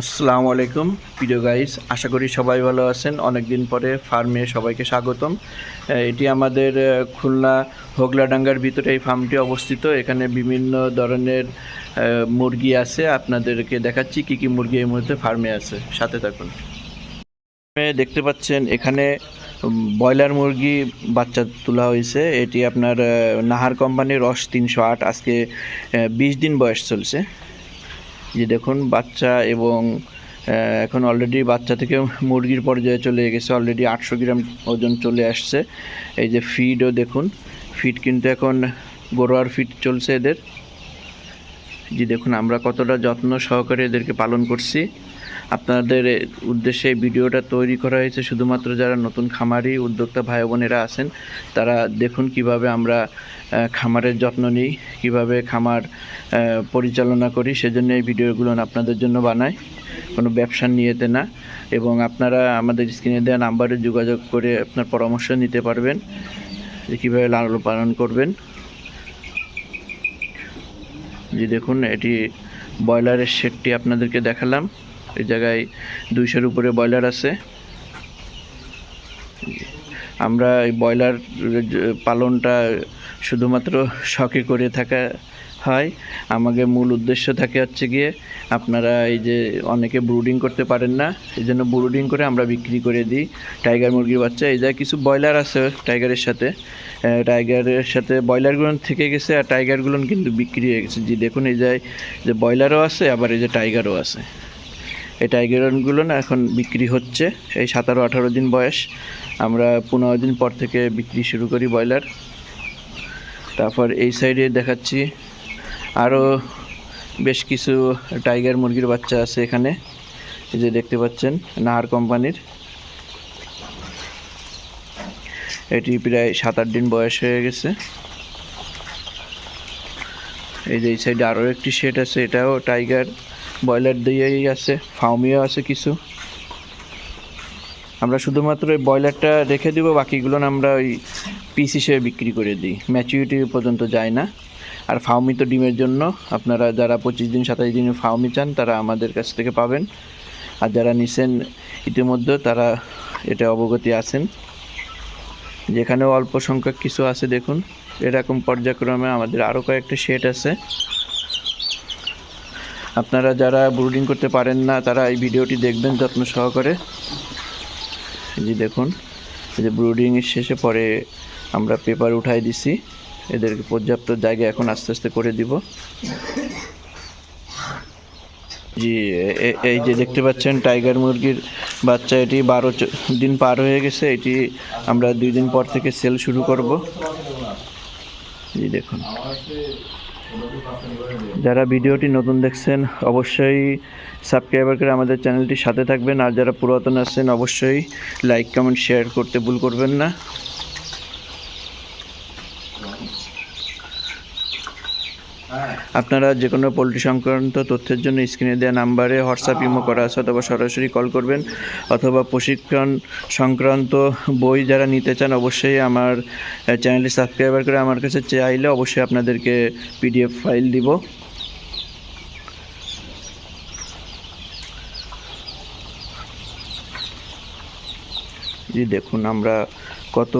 আসসালামু আলাইকুম, প্রিয় গাইস আশা করি সবাই ভালো আছেন। অনেক দিন পরে ফার্মে সবাইকে স্বাগতম। এটি আমাদের খুলনা হোগলাডাঙ্গার ভিতরে এই ফার্মটি অবস্থিত। এখানে বিভিন্ন ধরনের মুরগি আছে। আপনাদেরকে দেখাচ্ছি কি কি মুরগি এই মুহূর্তে ফার্মে আছে। সাথে থাকুন। দেখতে পাচ্ছেন, এখানে ব্রয়লার মুরগি বাচ্চা তোলা হয়েছে। এটি আপনার নাহার কোম্পানির রস তিনশো আট। আজকে বিশ দিন বয়স চলছে। যে দেখুন, বাচ্চা এবং এখন অলরেডি বাচ্চা থেকে মুরগির পর্যায়ে চলে গেছে অলরেডি আটশো গ্রাম ওজন চলে আসছে। এই যে ফিডও দেখুন ফিড কিন্তু এখন গরুয়ার ফিড চলছে এদের। যে দেখুন, আমরা কতটা যত্ন সহকারে এদেরকে পালন করছি। আপনাদের উদ্দেশ্যে ভিডিওটা তৈরি করা হয়েছে শুধুমাত্র যারা নতুন খামারি, উদ্যোক্তা ভাই বোনেরা আছেন, তারা দেখুন কীভাবে আমরা খামারের যত্ন নিই, কীভাবে খামার পরিচালনা করি, সেজন্য এই ভিডিওগুলো আপনাদের জন্য বানাই। কোনো ব্যবসা নিয়েতে না। এবং আপনারা আমাদের স্ক্রিনে দেওয়া নাম্বারে যোগাযোগ করে আপনার পরামর্শ নিতে পারবেন, যে কীভাবে লালন পালন করবেন। যে দেখুন, এটি ব্রয়লারের শেডটি আপনাদেরকে দেখালাম। এই জায়গায় দুইশোর উপরে ব্রয়লার আছে। আমরা এই ব্রয়লার পালনটা শুধুমাত্র শখে করে থাকা হয়। আমাদের মূল উদ্দেশ্য থাকে হচ্ছে গিয়ে আপনারা এই যে অনেকে ব্রুডিং করতে পারেন না, এই জন্য ব্রুডিং করে আমরা বিক্রি করে দিই। টাইগার মুরগির বাচ্চা, এই জায়গায় কিছু ব্রয়লার আছে টাইগারের সাথে। টাইগারের সাথে ব্রয়লারগুলো থেকে গেছে আর টাইগারগুলো কিন্তু বিক্রি হয়ে গেছে। যে দেখুন এই যায় যে ব্রয়লারও আছে, আবার এই যে টাইগারও আছে। এই টাইগার টাইগারগুলো না এখন বিক্রি হচ্ছে। এই সতেরো আঠারো দিন বয়স। আমরা পনেরো দিন পর থেকে বিক্রি শুরু করি ব্রয়লার। তারপর এই সাইডে দেখাচ্ছি আরও বেশ কিছু টাইগার মুরগির বাচ্চা আছে এখানে। এই যে দেখতে পাচ্ছেন, নাহার কোম্পানির। এটি প্রায় সাত আট দিন বয়স হয়ে গেছে। এই যে এই সাইডে আরও একটি শেড আছে, এটাও টাইগার। ব্রয়লার দিয়েই আছে, ফাউমিও আছে কিছু। আমরা শুধুমাত্র ওই ব্রয়লারটা রেখে দিব, বাকিগুলো না আমরা ওই পিস হিসেবে বিক্রি করে দিই। ম্যাচুরিটি পর্যন্ত যায় না। আর ফাউমি তো ডিমের জন্য, আপনারা যারা পঁচিশ দিন, সাতাশ দিন ফাউমি চান, তারা আমাদের কাছ থেকে পাবেন। আর যারা নিছেন ইতিমধ্যে, তারা এটা অবগতি আছেন। যেখানেও অল্প সংখ্যক কিছু আছে, দেখুন। এরকম পর্যায়ক্রমে আমাদের আরও কয়েকটা শেড আছে। আপনারা যারা ব্রুডিং করতে পারেন না, তারা এই ভিডিওটি দেখবেন যত্ন সহকারে। যে দেখুন, এই যে ব্রুডিংয়ের শেষে পরে আমরা পেপার উঠাই দিছি। এদেরকে পর্যাপ্ত জায়গা এখন আস্তে আস্তে করে দিব। জি এই যে দেখতে পাচ্ছেন টাইগার মুরগির বাচ্চা, এটি বারো দিন পার হয়ে গেছে। এটি আমরা দুই দিন পর থেকে সেল শুরু করব। জি দেখুন। যারা ভিডিওটি নতুন দেখছেন, অবশ্যই সাবস্ক্রাইবার করে আমাদের চ্যানেলটির সাথে থাকবেন। আর যারা পুরাতন আসছেন অবশ্যই লাইক, কমেন্ট, শেয়ার করতে ভুল করবেন না। আপনারা যে কোনো পোলট্রি সংক্রান্ত তথ্যের জন্য স্ক্রিনে দেওয়া নাম্বারে হোয়াটসঅ্যাপ, ইমো করা আছে, অথবা সরাসরি কল করবেন, অথবা প্রশিক্ষণ সংক্রান্ত বই যারা নিতে চান, অবশ্যই আমার চ্যানেলটি সাবস্ক্রাইবার করে আমার কাছে চাইলে অবশ্যই আপনাদেরকে পিডিএফ ফাইল দিব। দেখুন আমরা কত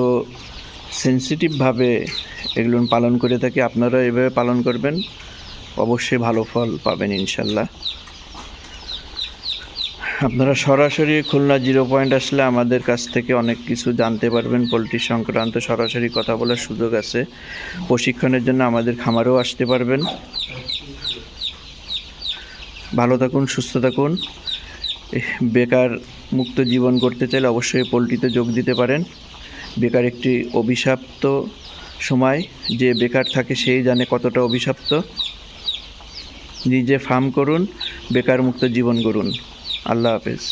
সেন্সিটিভভাবে এগুলো পালন করে থাকি। আপনারা এভাবে পালন করবেন, অবশ্যই ভালো ফল পাবেন ইনশাল্লাহ। আপনারা সরাসরি খুলনা জিরো পয়েন্ট আসলে আমাদের কাছ থেকে অনেক কিছু জানতে পারবেন। পোলট্রি সংক্রান্ত সরাসরি কথা বলার সুযোগ আছে। প্রশিক্ষণের জন্য আমাদের খামারেও আসতে পারবেন। ভালো থাকুন, সুস্থ থাকুন। বেকার মুক্ত জীবন করতে চাইলে অবশ্যই পোলট্রিতে যোগ দিতে পারেন। বেকার একটি অভিশাপ্ত সময়, যে বেকার থাকে সেই জানে কতটা অভিশাপ্ত। নিজে ফার্ম করুন বেকার মুক্ত জীবন করুন আল্লাহ হাফেজ।